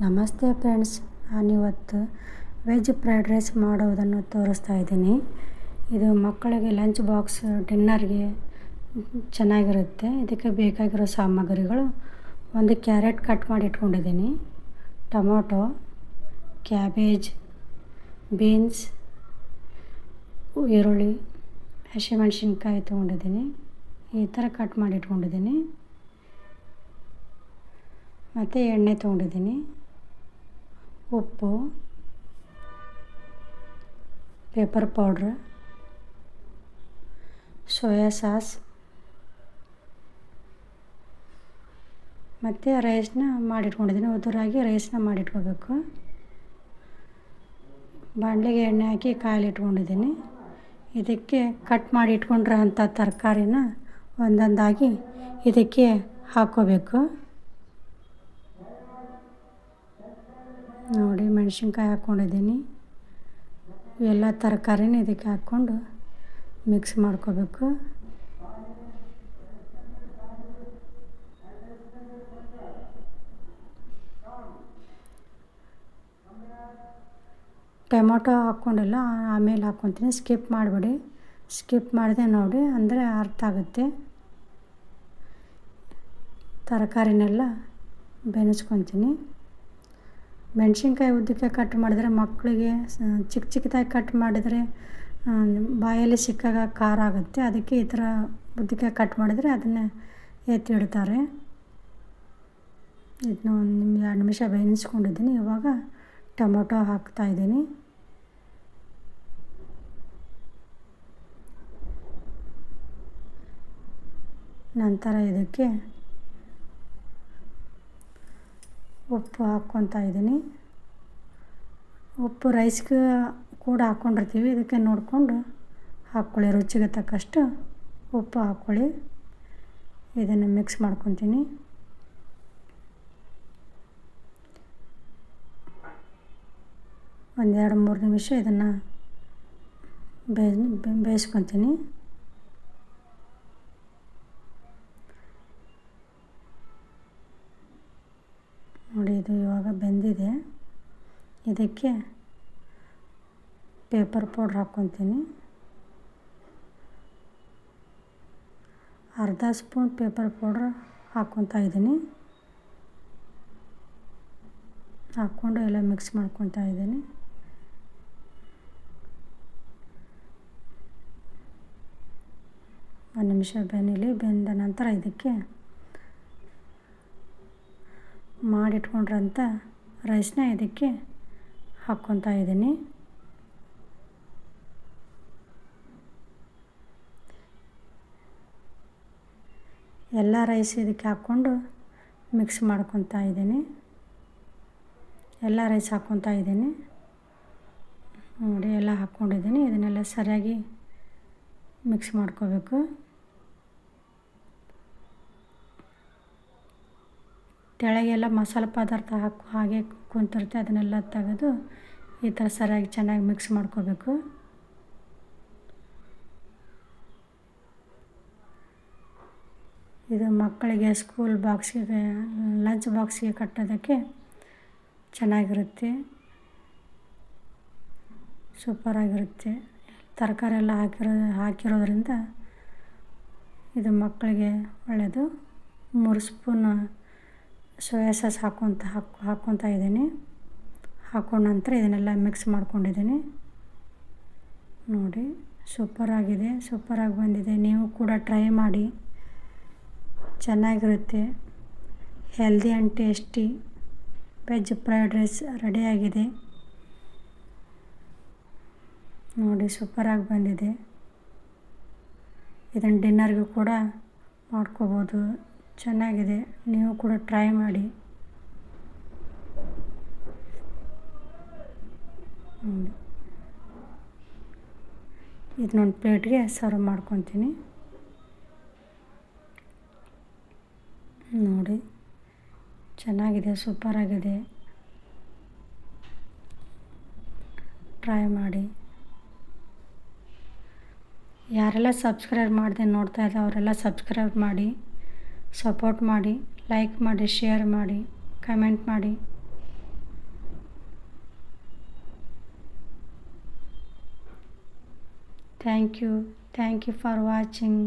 ನಮಸ್ತೆ ಫ್ರೆಂಡ್ಸ್, ನಾನಿವತ್ತು veg fried rice ಮಾಡೋದನ್ನು ತೋರಿಸ್ತಾ ಇದ್ದೀನಿ. ಇದು ಮಕ್ಕಳಿಗೆ ಲಂಚ್ ಬಾಕ್ಸ್ ಡಿನ್ನರ್ಗೆ ಚೆನ್ನಾಗಿರುತ್ತೆ. ಇದಕ್ಕೆ ಬೇಕಾಗಿರೋ ಸಾಮಗ್ರಿಗಳು ಒಂದು ಕ್ಯಾರೆಟ್ ಕಟ್ ಮಾಡಿ ಇಟ್ಕೊಂಡಿದ್ದೀನಿ. ಟೊಮೊಟೊ, ಕ್ಯಾಬೇಜ್, ಬೀನ್ಸ್, ಈರುಳ್ಳಿ, ಹಸಿಮೆಣ್ಸಿನ್ಕಾಯಿ ತೊಗೊಂಡಿದ್ದೀನಿ ಈ ಥರ ಕಟ್ ಮಾಡಿ ಇಟ್ಕೊಂಡಿದ್ದೀನಿ. ಮತ್ತು ಎಣ್ಣೆ ತೊಗೊಂಡಿದ್ದೀನಿ. ಉಪ್ಪು ಪೇಪರ್ ಪೌಡ್ರ್ ಸೋಯಾ ಸಾಸ್ ಮತ್ತು ರೈಸ್ನ ಮಾಡಿಟ್ಕೊಂಡಿದ್ದೀನಿ. ಉದುರಾಗಿ ರೈಸ್ನ ಮಾಡಿಟ್ಕೋಬೇಕು. ಬಾಣಲೆಗೆ ಎಣ್ಣೆ ಹಾಕಿ ಕಾಯಿಲೆ ಇಟ್ಕೊಂಡಿದ್ದೀನಿ. ಇದಕ್ಕೆ ಕಟ್ ಮಾಡಿ ಇಟ್ಕೊಂಡಿರೋ ಅಂಥ ತರಕಾರಿನ ಒಂದೊಂದಾಗಿ ಇದಕ್ಕೆ ಹಾಕ್ಕೋಬೇಕು. ನೋಡಿ ಮೆಣಸಿನ್ಕಾಯಿ ಹಾಕ್ಕೊಂಡಿದ್ದೀನಿ. ಎಲ್ಲ ತರಕಾರಿನ ಇದಕ್ಕೆ ಹಾಕ್ಕೊಂಡು ಮಿಕ್ಸ್ ಮಾಡ್ಕೋಬೇಕು. ಟೊಮೊಟೊ ಹಾಕ್ಕೊಂಡಿಲ್ಲ, ಆಮೇಲೆ ಹಾಕ್ಕೊತೀನಿ. ಸ್ಕಿಪ್ ಮಾಡಿಬಿಡಿ. ಸ್ಕಿಪ್ ಮಾಡಿದೆ ನೋಡಿ, ಅಂದರೆ ಅರ್ಥ ಆಗುತ್ತೆ. ತರಕಾರಿನೆಲ್ಲ ಬೆನೆಸ್ಕೊತೀನಿ. ಮೆಣಸಿನ್ಕಾಯಿ ಉದ್ದಕ್ಕೆ ಕಟ್ ಮಾಡಿದರೆ ಮಕ್ಕಳಿಗೆ ಚಿಕ್ಕ ಚಿಕ್ಕದಾಗಿ ಕಟ್ ಮಾಡಿದರೆ ಬಾಯಲ್ಲಿ ಸಿಕ್ಕಾಗ ಖಾರ ಆಗುತ್ತೆ. ಅದಕ್ಕೆ ಈ ಥರ ಉದ್ದಕ್ಕೆ ಕಟ್ ಮಾಡಿದರೆ ಅದನ್ನೇ ಎತ್ತಿಡ್ತಾರೆ ಇದನ್ನ ಒಂದು ನಿಮಿಷ ಎರಡು ನಿಮಿಷ ಬೇಯಿಸ್ಕೊಂಡಿದ್ದೀನಿ. ಇವಾಗ ಟೊಮೊಟೊ ಹಾಕ್ತಾಯಿದ್ದೀನಿ ನಂತರ ಇದಕ್ಕೆ ಉಪ್ಪು ಹಾಕ್ಕೊತಾ ಇದ್ದೀನಿ. ಉಪ್ಪು ರೈಸ್ಗೆ ಕೂಡ ಹಾಕ್ಕೊಂಡಿರ್ತೀವಿ. ಇದಕ್ಕೆ ನೋಡಿಕೊಂಡು ಹಾಕ್ಕೊಳ್ಳಿ. ರುಚಿಗೆ ತಕ್ಕಷ್ಟು ಉಪ್ಪು ಹಾಕ್ಕೊಳ್ಳಿ. ಇದನ್ನು ಮಿಕ್ಸ್ ಮಾಡ್ಕೊತೀನಿ. ಒಂದೆರಡು ಮೂರು ನಿಮಿಷ ಇದನ್ನು ಬೇಯ್, ಬೇಯಿಸ್ಕೊತೀನಿ ನೋಡಿ ಇದು ಇವಾಗ ಬೆಂದಿದೆ. ಇದಕ್ಕೆ ಪೇಪರ್ ಪೌಡ್ರ್ ಹಾಕ್ಕೊತೀನಿ. ಅರ್ಧ ಸ್ಪೂನ್ ಪೇಪರ್ ಪೌಡ್ರ್ ಹಾಕ್ಕೊತಾ ಇದ್ದೀನಿ. ಹಾಕ್ಕೊಂಡು ಎಲ್ಲ ಮಿಕ್ಸ್ ಮಾಡ್ಕೊತಾ ಇದ್ದೀನಿ. ಒಂದು ನಿಮಿಷ ಬೆನ್ನಿಲಿ, ಬೆಂದ ನಂತರ ಇದಕ್ಕೆ ಮಾಡಿಟ್ಕೊಂಡ್ರಂಥ ರೈಸ್ನ ಇದಕ್ಕೆ ಹಾಕ್ಕೊತಾ ಇದ್ದೀನಿ. ಎಲ್ಲ ರೈಸ್ ಇದಕ್ಕೆ ಹಾಕ್ಕೊಂಡು ಮಿಕ್ಸ್ ಮಾಡ್ಕೊತಾ ಇದ್ದೀನಿ. ಎಲ್ಲ ರೈಸ್ ಹಾಕ್ಕೊತಾ ಇದ್ದೀನಿ. ನೋಡಿ, ಎಲ್ಲ ಹಾಕ್ಕೊಂಡಿದ್ದೀನಿ. ಇದನ್ನೆಲ್ಲ ಸರಿಯಾಗಿ ಮಿಕ್ಸ್ ಮಾಡ್ಕೋಬೇಕು. ಕೆಳಗೆಲ್ಲ ಮಸಾಲೆ ಪದಾರ್ಥ ಹಾಕಿ, ಹಾಗೆ ಕುಂತಿರುತ್ತೆ, ಅದನ್ನೆಲ್ಲ ತೆಗೆದು ಈ ಥರ ಸರಿಯಾಗಿ ಚೆನ್ನಾಗಿ ಮಿಕ್ಸ್ ಮಾಡ್ಕೋಬೇಕು. ಇದು ಮಕ್ಕಳಿಗೆ ಸ್ಕೂಲ್ ಬಾಕ್ಸಿಗೆ ಲಂಚ್ ಬಾಕ್ಸಿಗೆ ಕಟ್ಟೋದಕ್ಕೆ ಚೆನ್ನಾಗಿರುತ್ತೆ. ಸೂಪರಾಗಿರುತ್ತೆ ತರಕಾರಿ ಎಲ್ಲ ಹಾಕಿರೋ, ಹಾಕಿರೋದ್ರಿಂದ ಇದು ಮಕ್ಕಳಿಗೆ ಒಳ್ಳೆಯದು ಮೂರು ಸ್ಪೂನ್ ಸೋಯಾ ಸಾಸ್ ಹಾಕ್ಕೊತ ಹಾಕ್ ಹಾಕ್ಕೊತಾ ಇದ್ದೀನಿ. ಹಾಕೊಂಡ ನಂತರ ಇದನ್ನೆಲ್ಲ ಮಿಕ್ಸ್ ಮಾಡ್ಕೊಂಡಿದ್ದೀನಿ. ನೋಡಿ ಸೂಪರಾಗಿದೆ ಸೂಪರಾಗಿ ಬಂದಿದೆ. ನೀವು ಕೂಡ ಟ್ರೈ ಮಾಡಿ. ಚೆನ್ನಾಗಿರುತ್ತೆ. Healthy and tasty veg fried rice ರೆಡಿಯಾಗಿದೆ ನೋಡಿ ಸೂಪರಾಗಿ ಬಂದಿದೆ. ಇದನ್ನು ಡಿನ್ನರ್ಗೂ ಕೂಡ ಮಾಡ್ಕೋಬೋದು. ಚೆನ್ನಾಗಿದೆ. ನೀವು ಕೂಡ ಟ್ರೈ ಮಾಡಿ. ಇದನ್ನೊಂದು ಪ್ಲೇಟ್ಗೆ ಸರ್ವ್ ಮಾಡ್ಕೊತೀನಿ. ನೋಡಿ. ಚೆನ್ನಾಗಿದೆ ಸೂಪರಾಗಿದೆ ಟ್ರೈ ಮಾಡಿ. ಯಾರೆಲ್ಲ ಸಬ್ಸ್ಕ್ರೈಬ್ ಮಾಡಿದೆ ನೋಡ್ತಾ ಇದ್ದ, ಅವರೆಲ್ಲ ಸಬ್ಸ್ಕ್ರೈಬ್ ಮಾಡಿ. ಸಪೋರ್ಟ್ ಮಾಡಿ ಲೈಕ್ ಮಾಡಿ ಶೇರ್ ಮಾಡಿ ಕಮೆಂಟ್ ಮಾಡಿ. Thank you thank you for watching.